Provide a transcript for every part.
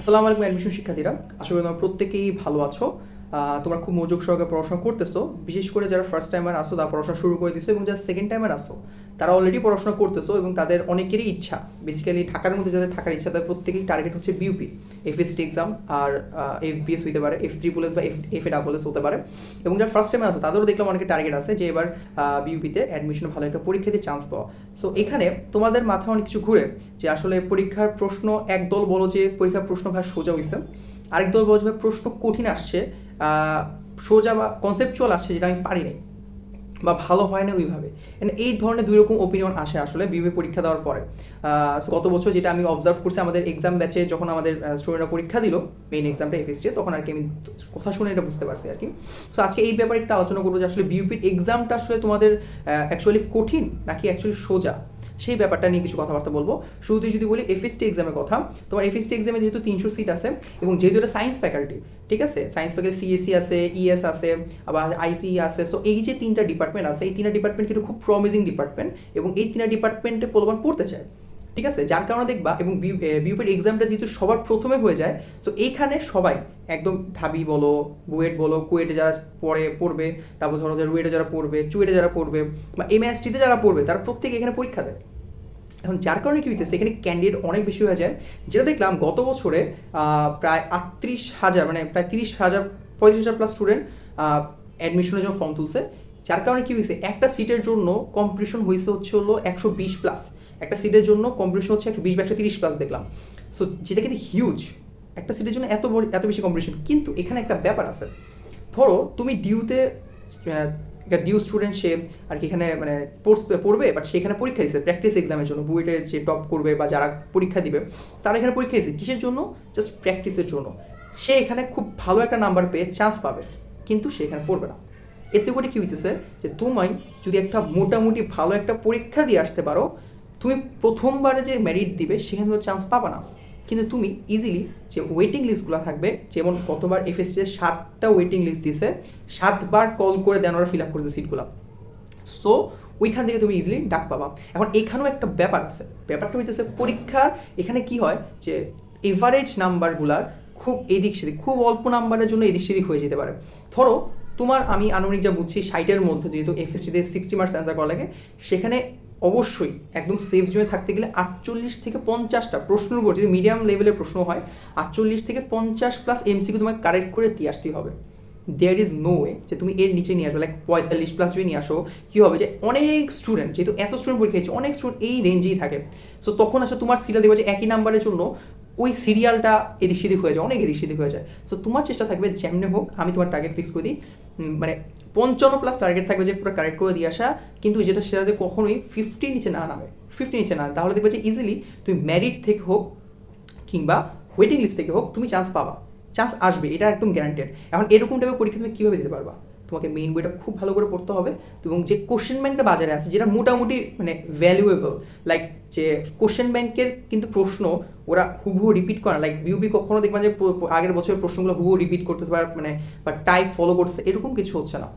আসসালামু আলাইকুম অ্যাডমিশন শিক্ষার্থীরা। আশা করি তোমরা প্রত্যেকেই ভালো আছো। তোমরা খুব মনোযোগ সহকারে পড়াশোনা করতেছো। বিশেষ করে যারা ফার্স্ট টাইমার আসো তারা পড়াশোনা শুরু করে দিছো এবং যারা সেকেন্ড টাইমার আসো তারা অলরেডি পড়াশোনা করতেছো এবং তাদের অনেকেরই ইচ্ছা। বেসিক্যালি ঢাকার মধ্যে যাদের থাকার ইচ্ছা, তাদের প্রত্যেকেই টার্গেট হচ্ছে বিউপি এফএসটি এক্সাম আর এফ বিএস হইতে পারে এফ ট্রিপল এস বা F F A double S হতে পারে। এবং যারা ফার্স্ট টাইমে আসো তাদেরও দেখলাম অনেকে টার্গেট আছে যে এবার বিউপিতে অ্যাডমিশন ভালো একটা পরীক্ষা দিয়ে চান্স পাওয়া। সো এখানে তোমাদের মাথায় অনেক কিছু ঘুরে যে আসলে পরীক্ষার প্রশ্ন একদল বলো যে, পরীক্ষার প্রশ্ন ভাই সোজা হয়েছে আরেক দল বলো যে প্রশ্ন কঠিন আসছে। সোজা বা কনসেপচুয়াল আসছে যেটা আমি পারি নাই বা ভালো হয় না ওইভাবে। এই ধরনের দুই রকম ওপিনিয়ন আসে আসলে বিউপি পরীক্ষা দেওয়ার পরে। গত বছর যেটা আমি অবজার্ভ করছি, আমাদের এক্সাম ব্যাচে যখন আমাদের স্টুডেন্টরা পরীক্ষা দিল মেইন এক্সামটা এফএসটি তখন আর কি আমি কথা শুনে এটা বুঝতে পারছি আর কি। সো আজকে এই ব্যাপারে একটা আলোচনা করব যে আসলে বিউপির এক্সামটা আসলে তোমাদের অ্যাকচুয়ালি কঠিন নাকি অ্যাকচুয়ালি সোজা? সেই ব্যাপারটা নিয়ে কিছু কথাবার্তা বলব। শুরুতেই যদি বলি এফএসটি এক্সামের কথা, তোমার এফএসটি এক্সামে যেহেতু তিনশো সিট আছে এবং যেহেতু এটা সায়েন্স ফ্যাকাল্টি ঠিক আছে? সায়েন্স ফ্যাকাল্টি সিএসসি আছে ইএস আছে, আবার আইসি আছে সো এই যে তিনটা ডিপার্টমেন্ট আছে, এই তিনটা ডিপার্টমেন্ট কিন্তু খুব প্রমিজিং ডিপার্টমেন্ট এবং এই তিনটা ডিপার্টমেন্টে প্রলোভন পড়তে চায়। ঠিক আছে? যার কারণে দেখবা এবং বিউপির এক্সামটা যেহেতু সবার প্রথমে হয়ে যায়, তো এইখানে সবাই একদম ঢাবি বলো, বুয়েট বলো, কুয়েটে যারা পড়ে, পড়বে, তারপর ধরো যে রুয়েটে যারা পড়বে, চুয়েটে যারা পড়বে বা এমএসটিতে যারা পড়বে, তারা প্রত্যেকে এখানে পরীক্ষা দেয়। এখন যার কারণে কি হইতেছে, এখানে ক্যান্ডিডেট অনেক বেশি হয়ে যায়। যেটা দেখলাম গত বছরে প্রায় আটত্রিশ হাজার মানে প্রায় তিরিশ হাজার, পঁয়ত্রিশ হাজার প্লাস স্টুডেন্ট অ্যাডমিশনের জন্য ফর্ম তুলছে। যার কারণে কি হয়েছে একটা সিটের জন্য কম্পিটিশন হয়েছে হচ্ছে হলো একশো বিশ প্লাস একটা সিটের জন্য কম্পিটিশন হচ্ছে একশো বিশ বা একশো তিরিশ প্লাস দেখলাম। সো যেটা কিন্তু হিউজ একটা সিটের জন্য এত বড়- এত বেশি কম্পিটিশন কিন্তু এখানে একটা ব্যাপার আছে। ধরো, তুমি ডিউতে একটা ডিউ স্টুডেন্ট সে আর কি এখানে মানে পড়তে- পড়বে বাট সেখানে পরীক্ষা দিচ্ছে প্র্যাকটিস এক্সামের জন্য, বুয়েটে যে টপ করবে বা যারা পরীক্ষা দিবে, তারা এখানে পরীক্ষা দিচ্ছে কিসের জন্য? জাস্ট প্র্যাকটিসের জন্য। সে এখানে খুব ভালো একটা নাম্বার পেয়ে চান্স পাবে, কিন্তু সে এখানে পড়বে না। এতে করে কি হইতেছে যে তোমায় যদি একটা মোটামুটি ভালো একটা পরীক্ষা দিয়ে আসতে পারো তুমি প্রথমবারে যে মেরিট দিবে, সেখানে তুমি চান্স পাবা না। কিন্তু তুমি ইজিলি যে ওয়েটিং লিস্টগুলো থাকবে, যেমন কতবার এফএসসি সাতটা ওয়েটিং লিস্ট দিছে, সাতবার কল করে দেন ওরা ফিল আপ করেছে সিটগুলো সো ওইখান থেকে তুমি ইজিলি ডাক পাবা। এখন এখানেও একটা ব্যাপার আছে। ব্যাপারটা হইতেছে পরীক্ষার এখানে কি হয় যে এভারেজ নাম্বারগুলার খুব এদিক সেদিক, খুব অল্প নাম্বারের জন্য এদিক সেদিক হয়ে যেতে পারে। ধরো, তোমার আমি আনুমানিক যা বুঝছি, ষাটের মধ্যে যেহেতু এফএসটিতে সিক্সটি মার্কস অ্যান্সার করা লাগে, সেখানে অবশ্যই একদম সেফ জোনে থাকতে গেলে আটচল্লিশ থেকে পঞ্চাশটা প্রশ্নের উপর যদি মিডিয়াম লেভেলের প্রশ্ন হয়, আটচল্লিশ থেকে পঞ্চাশ প্লাস এমসিকিউ তোমাকে কারেক্ট করে দিয়ে আসতে হবে। দেয়ার ইজ নো ওয়ে যে তুমি এর নিচে নিয়ে আসবে লাইক পঁয়তাল্লিশ প্লাস যদি নিয়ে আসো, কী হবে? যে অনেক স্টুডেন্ট যেহেতু এত স্টুডেন্ট পরীক্ষা হয়েছে অনেক স্টুডেন্ট এই রেঞ্জেই থাকে। সো তখন আসলে তোমার সিটা দেখবে যে একই নাম্বারের জন্য ওই সিরিয়ালটা এদিক সেদিক হয়ে যায়, অনেক এদিক সেদিক হয়ে যায়। সো তোমার চেষ্টা থাকবে যেমনি হোক, আমি তোমার টার্গেট ফিক্স করে দিই। মানে পঞ্চান্ন প্লাস টার্গেট থাকবে যে পুরো কারেক্ট করে দিয়ে আসা, কিন্তু যেটা সেটাতে কখনোই ফিফটির নিচে না নামে ফিফটি নিচে না, তাহলে দেখবে যে ইজিলি তুমি ম্যারিট থেকে হোক কিংবা ওয়েটিং লিস্ট থেকে হোক, তুমি চান্স পাবা। চান্স আসবে, এটা একদম গ্যারান্টেড এখন এরকম টাইপের পরীক্ষা তুমি কীভাবে দিতে পারবা? তোমাকে মেইন বইটা খুব ভালো করে পড়তে হবে এবং যে কোশ্চেন ব্যাংকটা বাজারে আছে, যেটা মোটামুটি মানে ভ্যালুয়েবল লাইক যে কোশ্চেন ব্যাংকের কিন্তু প্রশ্ন ওরা হুবহু রিপিট করে লাইক বিউবি কখনো দেখবেন যে আগের বছরের প্রশ্নগুলো হুবহু রিপিট করতে বা মানে বা টাইপ ফলো করছে এরকম কিছু হচ্ছে না।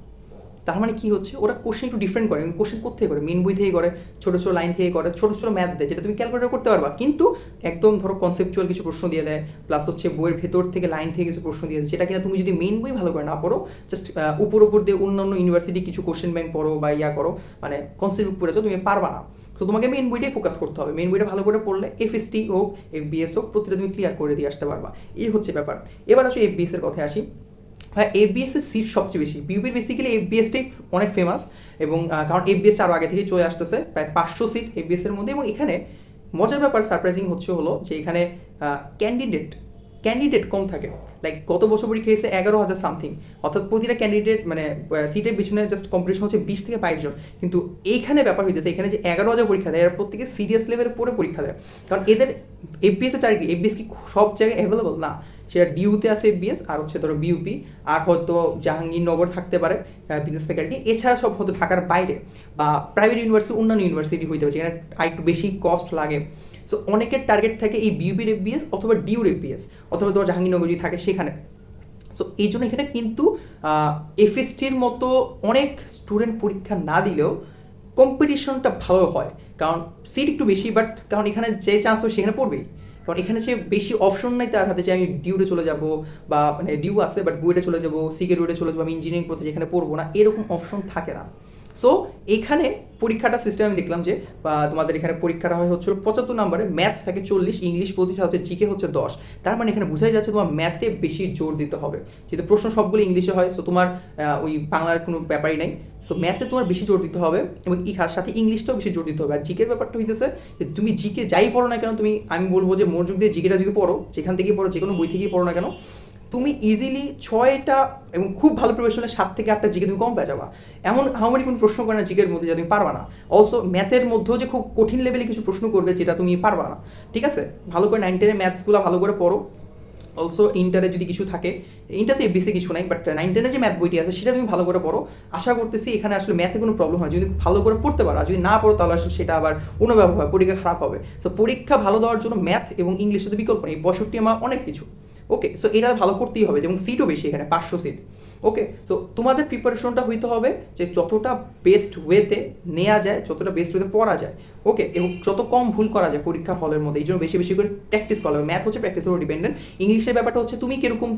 তার মানে কি হচ্ছে? ওরা কোশ্চেন একটু ডিফারেন্ট করে। কোশ্চেন কোথেকে করে? মেন বই থেকে করে, ছোটো ছোটো লাইন থেকে করে, ছোটো ছোটো ম্যাথ দেয়, যেটা তুমি ক্যালকুলেটর করতে পারবা। কিন্তু একদম ধরো কনসেপচুয়াল কিছু প্রশ্ন দিয়ে দেয় প্লাস হচ্ছে বইয়ের ভেতর থেকে লাইন থেকে কিছু প্রশ্ন দিয়ে দেয়, যেটা কিনা তুমি যদি মেন বই ভালো করে না পড়ো জাস্ট উপর উপর দিয়ে অন্যান্য ইউনিভার্সিটি কিছু কোশ্চেন ব্যাংক পড়ো বা ইয়া করো মানে কনসেপ্ট পড়েছো, তুমি পারবা না। তো তোমাকে মেন বইটাই ফোকাস করতে হবে। মেন বইটা ভালো করে পড়লে এফএসটি হোক এফবিএস হোক, প্রতিটা তুমি ক্লিয়ার করে দিয়ে আসতে পারবা। এই হচ্ছে ব্যাপার। এবার আসো এফবিএস এর কথায় আসি। হ্যাঁ এফবিএস এর সিট সবচেয়ে বেশি। বিউপির বেসিক্যালি এফবিএসটাই অনেক ফেমাস এবং কারণ এফবিএসটা আরও আগে থেকেই চলে আসতেছে, প্রায় পাঁচশো সিট এফবিএস এর মধ্যে এবং এখানে মজার ব্যাপার সারপ্রাইজিং হচ্ছে হলো যে এখানে ক্যান্ডিডেট ক্যান্ডিডেট কম থাকে। লাইক গত বছর পরীক্ষা এসে এগারো হাজার সামথিং অর্থাৎ প্রতিটা ক্যান্ডিডেট মানে সিটের পিছনে জাস্ট কম্পিটিশন হচ্ছে বিশ থেকে বাইশ জন। কিন্তু এইখানে ব্যাপার হইতেছে, এখানে যে এগারো হাজার পরীক্ষা দেয়, এরা প্রত্যেকে সিরিয়াস লেভেলের পরে পরীক্ষা দেয়। কারণ এদের এফবিএস এর টার্গেট এফবিএস কি সব জায়গায় অ্যাভেলেবল না। সেটা ডিউতে আছে এফবিএস আর হচ্ছে ধরো বিউপি আর হয়তো জাহাঙ্গীরনগর থাকতে পারে বিজনেস ফ্যাকাল্টি এছাড়া সব হয়তো ঢাকার বাইরে বা প্রাইভেট ইউনিভার্সিটি অন্যান্য ইউনিভার্সিটি হইতে পারে, যেখানে আরেকটু বেশি কস্ট লাগে। সো অনেকের টার্গেট থাকে এই বিউপির এফবিএস অথবা ডিউর এফবিএস অথবা ধরো জাহাঙ্গীরনগর যদি থাকে সেখানে। সো এই জন্য এখানে কিন্তু এফএসটির মতো অনেক স্টুডেন্ট পরীক্ষা না দিলেও কম্পিটিশনটা ভালো হয়। কারণ সিট একটু বেশি বাট কারণ এখানে যে চান্স হবে সেখানে পড়বেই। কারণ এখানে সে বেশি অপশন নাই তার হাতে যে আমি ডিউটে চলে যাব বা মানে ডিউ আছে বাট বুয়েটে চলে যাব সিকে রুটে চলে যাব, আমি ইঞ্জিনিয়ারিং পড়তে যেখানে পড়ব না, এরকম অপশন থাকে না। সো এখানে পরীক্ষাটা সিস্টেম আমি দেখলাম যে তোমাদের এখানে পরীক্ষাটা হয় হচ্ছে পঁচাত্তর নম্বরে ম্যাথ থাকে চল্লিশ, ইংলিশ পঁচিশ হচ্ছে জিকে হচ্ছে দশ। তার মানে এখানে বোঝাই যাচ্ছে তোমার ম্যাথে বেশি জোর দিতে হবে। যেহেতু প্রশ্ন সবগুলো ইংলিশে হয় সো তোমার ওই বাংলার কোনো ব্যাপারই নাই। সো ম্যাথে তোমার বেশি জোর দিতে হবে এবং ইহার সাথে ইংলিশটাও বেশি জোর দিতে হবে। আর জিকের ব্যাপারটা হইতেছে যে, তুমি জিকে যাই পড়ো না কেন, তুমি, আমি বলব যে মনোযোগ দিয়ে জিকেটা যদি পড়ো, যেখান থেকেই পড়ো যে কোনো বই থেকেই পড়ো না কেন তুমি ইজিলি ছয়টা এবং খুব ভালো প্রিপারেশনে সাত থেকে আটটা জিকে তুমি কম পেয়ে যাবা। এমন হামারি কোনো প্রশ্ন করে না জিকের মধ্যে যা তুমি পারবা না। অলসো ম্যাথের মধ্যেও যে খুব কঠিন লেভেলে কিছু প্রশ্ন করবে যেটা তুমি পারবা না। ঠিক আছে? ভালো করে নাইন টেনের ম্যাথসগুলো ভালো করে পড়ো। অলসো ইন্টারে যদি কিছু থাকে ইন্টারতে বেশি কিছু নাই বাট নাইন টেনে যে ম্যাথ বইটি আছে, সেটা তুমি ভালো করে পড়ো। আশা করতেছি এখানে আসলে ম্যাথে কোনো প্রবলেম হয় যদি ভালো করে পড়তে পারো যদি না পড়ো, তাহলে আসলে সেটা আবার অনুভব হয়, পরীক্ষা খারাপ হবে। তো পরীক্ষা ভালো দেওয়ার জন্য ম্যাথ এবং ইংলিশে তো বিকল্প নেই। পঁয়ষট্টি আমার অনেক কিছু। ওকে সো এটা ভালো করতেই হবে এবং সিটও বেশি এখানে, পাঁচশো সিট ওকে সো তোমাদের প্রিপারেশনটা হইতে হবে যে যতটা বেস্ট ওয়েতে নেওয়া যায়, যতটা বেস্ট ওয়েতে পড়া যায়। ওকে এবং যত কম ভুল করা যায় পরীক্ষার হলের মধ্যে, এই জন্য বেশি বেশি করে প্র্যাকটিস করা হবে। ম্যাথ হচ্ছে প্র্যাকটিসের উপর ডিপেন্ডেন্ট ইংলিশের ব্যাপারটা হচ্ছে, তুমি কীরকম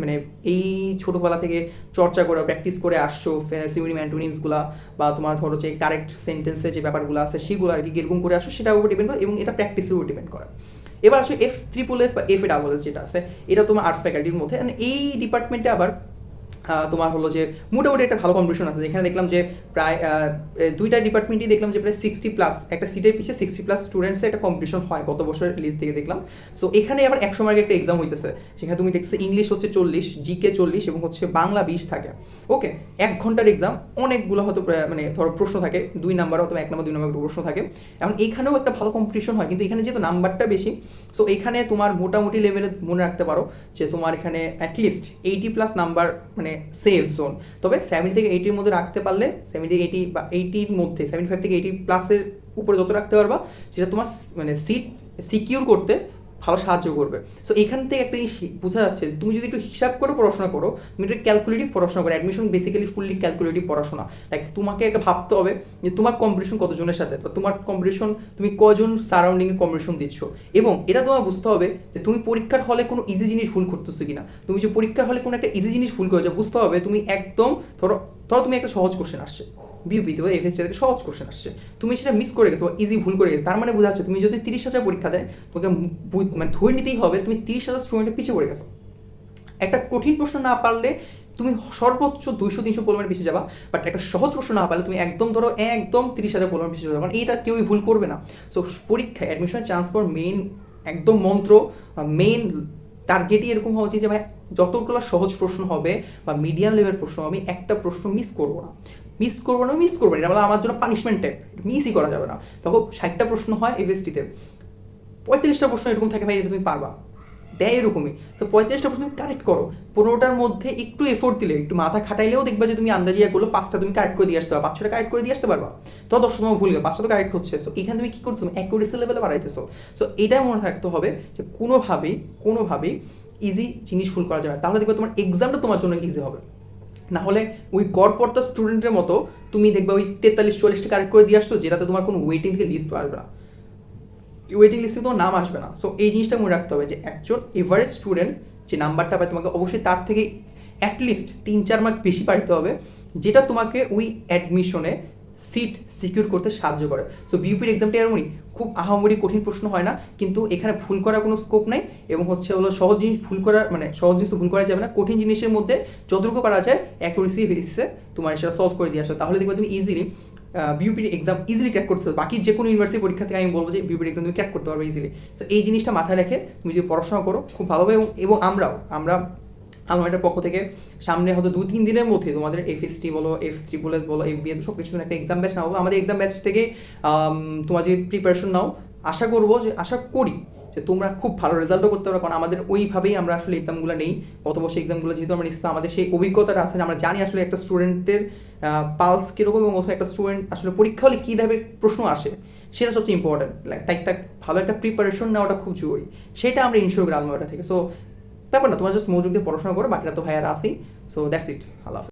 মানে এই ছোটোবেলা থেকে চর্চা করে প্র্যাকটিস করে আসছো সিমিনি ম্যান্টোনিমসগুলা বা তোমার ধরো যে কারেক্ট সেন্টেন্সে যে ব্যাপারগুলো আছে, সেগুলো আর কি কীরকম করে আসো সেটার উপর ডিপেন্ড করে, এবং এটা প্র্যাকটিসের উপর ডিপেন্ড করে। এবার আসো এফ ট্রিপল এস বা এফ এ ডাবল এস যেটা আছে, এটা তোমার আর্টস ফ্যাকাল্টির মধ্যে। এই ডিপার্টমেন্টে আবার তোমার হলো যে মোটামুটি একটা ভালো কম্পিটিশন আছে। যেখানে দেখলাম যে প্রায় দুইটা ডিপার্টমেন্টই দেখলাম যে প্রায় সিক্সটি প্লাস একটা সিটের পিছিয়ে সিক্সটি প্লাস স্টুডেন্টসের একটা কম্পিটিশন হয় গত বছরের লিস্ট থেকে দেখলাম। সো এখানে আবার একশো মার্কের একটা এক্সাম হইতেছে। যেখানে তুমি দেখছ ইংলিশ হচ্ছে চল্লিশ জিকে চল্লিশ এবং হচ্ছে বাংলা বিশ থাকে। ওকে এক ঘণ্টার এক্সাম অনেকগুলো হয়তো মানে ধরো প্রশ্ন থাকে, দুই নাম্বার অথবা এক নাম্বার দুই নাম্বার প্রশ্ন থাকে। এখন এখানেও একটা ভালো কম্পিটিশন হয়, কিন্তু এখানে যেহেতু নাম্বারটা বেশি সো এখানে তোমার মোটামুটি লেভেলে মনে রাখতে পারো যে তোমার এখানে at least eighty plus number মানে সেফ জোন তবে সেভেন্টি থেকে এইটির মধ্যে রাখতে পারলে সেভেন্টি এইটি বা এইটির মধ্যে সেভেন্টি ফাইভ থেকে এইটি প্লাসের উপরে যত রাখতে পারবা, সেটা তোমার মানে সিট সিকিউর করতে ভালো সাহায্য করবে। সো এখান থেকে একটা জিনিস বোঝা যাচ্ছে তুমি যদি একটু হিসাব করে পড়াশোনা করো, তুমি একটু ক্যালকুলেটিভ পড়াশোনা করো অ্যাডমিশন বেসিক্যালি ফুললি ক্যালকুলেটিভ পড়াশোনা। লাইক তোমাকে একটা ভাবতে হবে যে তোমার কম্পিটিশন কতজনের সাথে? বা তোমার কম্পিটিশন তুমি কজন সারাউন্ডিংয়ে কম্পিটিশন দিচ্ছ? এবং এটা তোমার বুঝতে হবে যে তুমি পরীক্ষার হলে কোনো ইজি জিনিস ভুল করতেছো কিনা। তুমি যে পরীক্ষার হলে কোনো একটা ইজি জিনিস ভুল করেছ, বুঝতে হবে তুমি একদম ধরো ধরো তুমি একটা সহজ কোশ্চেন আসছে। বিউপিতে বা এফএসসি থেকে সহজ কোশ্চেন আসছে। তুমি সেটা মিস করে গেছো ইজি ভুল করে গেছো, তার মানে বোঝা যাচ্ছে তুমি যদি তিরিশ হাজার পরীক্ষা দেয়, তোমাকে মানে ধরে নিতেই হবে তুমি তিরিশ হাজার স্টুডেন্টের পিছিয়ে পড়ে গেছো। একটা কঠিন প্রশ্ন না পারলে তুমি সর্বোচ্চ দুইশো, তিনশো পরিমাণ পিছিয়ে যাবা বাট একটা সহজ প্রশ্ন না পারলে তুমি একদম ধরো একদম তিরিশ হাজার পরিমাণ পিছিয়ে যাবে কারণ এইটা কেউই ভুল করবে না। সো পরীক্ষায় অ্যাডমিশনের চান্স পাওয়ার মেইন একদম মন্ত্র মেইন টার্গেটই এরকম হওয়া উচিত যে ভাই, যতগুলো সহজ প্রশ্ন হবে বা মিডিয়াম লেভেল প্রশ্ন আমি একটা প্রশ্ন মিস করব না। মিস করব না মিস করব না। বলে আমার জন্য পানিশমেন্ট টাইপ মিসই করা যাবে না। তখন ষাটটা প্রশ্ন হয় এফএসটিতে পঁয়ত্রিশটা প্রশ্ন এরকম থাকে, ভাই তুমি পারবা। দেয় এরকমই। তো পঁয়ত্রিশটা প্রশ্ন তুমি কারেক্ট করো। পনেরোটার মধ্যে একটু এফোর্ট দিলে, একটু মাথা খাটাইলেও দেখবা যে তুমি আন্দাজিয়া করল পাঁচটা তুমি কারেক্ট করে দিয়ে আসতে পারবা, পাঁচশোটা কারেক্ট করে দিয়ে আসতে পারবা। তো দশ সময় ভুল পাঁচশো তো কারেক্ট হচ্ছে। সো এখানে তুমি কি করছ? অ্যাকুরেসি লেভেলে বাড়াইতেছো। সো এটাই মনে রাখতে হবে যে কোনোভাবেই কোনোভাবেই ইজি জিনিস ভুল করা যাবে। তাহলে দেখবে তোমার এক্সামটা তোমার জন্য ইজি হবে। না হলে ওই গড়পড়তা স্টুডেন্টের মতো তুমি দেখবে ওই তেতাল্লিশ চল্লিশটা কারেক্ট করে দিয়ে আসছো, যেটাতে তোমার কোনো ওয়েটিং থেকে লিস্ট আসবে না। ওয়েটিং লিস্টে তোমার নাম আসবে না। সো এই জিনিসটা মনে রাখতে হবে যে, একজন এভারেজ স্টুডেন্ট যে নাম্বারটা পায়, তোমাকে অবশ্যই তার থেকে অ্যাটলিস্ট তিন, চার মার্ক বেশি পাইতে হবে, যেটা তোমাকে ওই অ্যাডমিশনে সিট সিকিউর করতে সাহায্য করে। সো বিউপির এক্সামটা এরকমই, খুব আহামরি কঠিন প্রশ্ন হয় না, কিন্তু এখানে ভুল করার কোনো স্কোপ নাই এবং হচ্ছে হলো সহজ জিনিস ভুল করার মানে সহজ জিনিস তো ভুল করা যাবে না, কঠিন জিনিসের মধ্যে যতটুকু পারা যায় অ্যাকুরেসি বেসিসে তোমার সেটা সলভ করে দিয়ে আসো। তাহলে দেখবে তুমি ইজিলি বিউপির এক্সাম ইজিলি ক্র্যাক করতে পারবে বাকি যে কোনো ইউনিভার্সিটি পরীক্ষা থেকে আমি বলব যে বিউপির এক্সাম তুমি ক্র্যাক করতে পারবে ইজিলি তো এই জিনিসটা মাথায় রেখে তুমি যদি পড়াশোনা করো, খুব ভালোভাবে এবং- আমরাও, আমরা আমার একটা পক্ষ থেকে সামনে হয়তো দু তিন দিনের মধ্যে তোমাদের এফ এস টি বলো এফ ট্রিপল এস বলো এফ বিএস সব কিছু একটা এক্সাম ব্যাচ নাও আমাদের এক্সাম ব্যাচ থেকে তোমার যে প্রিপারেশন নাও, আশা করব যে, আশা করি যে তোমরা খুব ভালো রেজাল্টও করতে পারো, কারণ আমাদের ওইভাবেই আমরা আসলে এক্সামগুলো নেই। গত বছর এক্সামগুলো যেহেতু আমরা নিশ্চয় আমাদের সেই অভিজ্ঞতাটা আছে আমরা জানি আসলে একটা স্টুডেন্টের পালস কীরকম এবং অথবা একটা স্টুডেন্ট আসলে পরীক্ষা হলে কী ধরনের প্রশ্ন আসে, সেটা সবচেয়ে ইম্পর্টেন্ট তাই তাই ভালো একটা প্রিপারেশন নেওয়াটা খুব জরুরি। সেটা আমরা ইনশোর করি আলমারিটা থেকে। সো ব্যাপার না, তোমার জাস্ট মনোযোগ দিয়ে পড়াশোনা করো, বাকিটা তো ভাইয়ারা আসি সো দ্যাটস ইট আল্লাহ।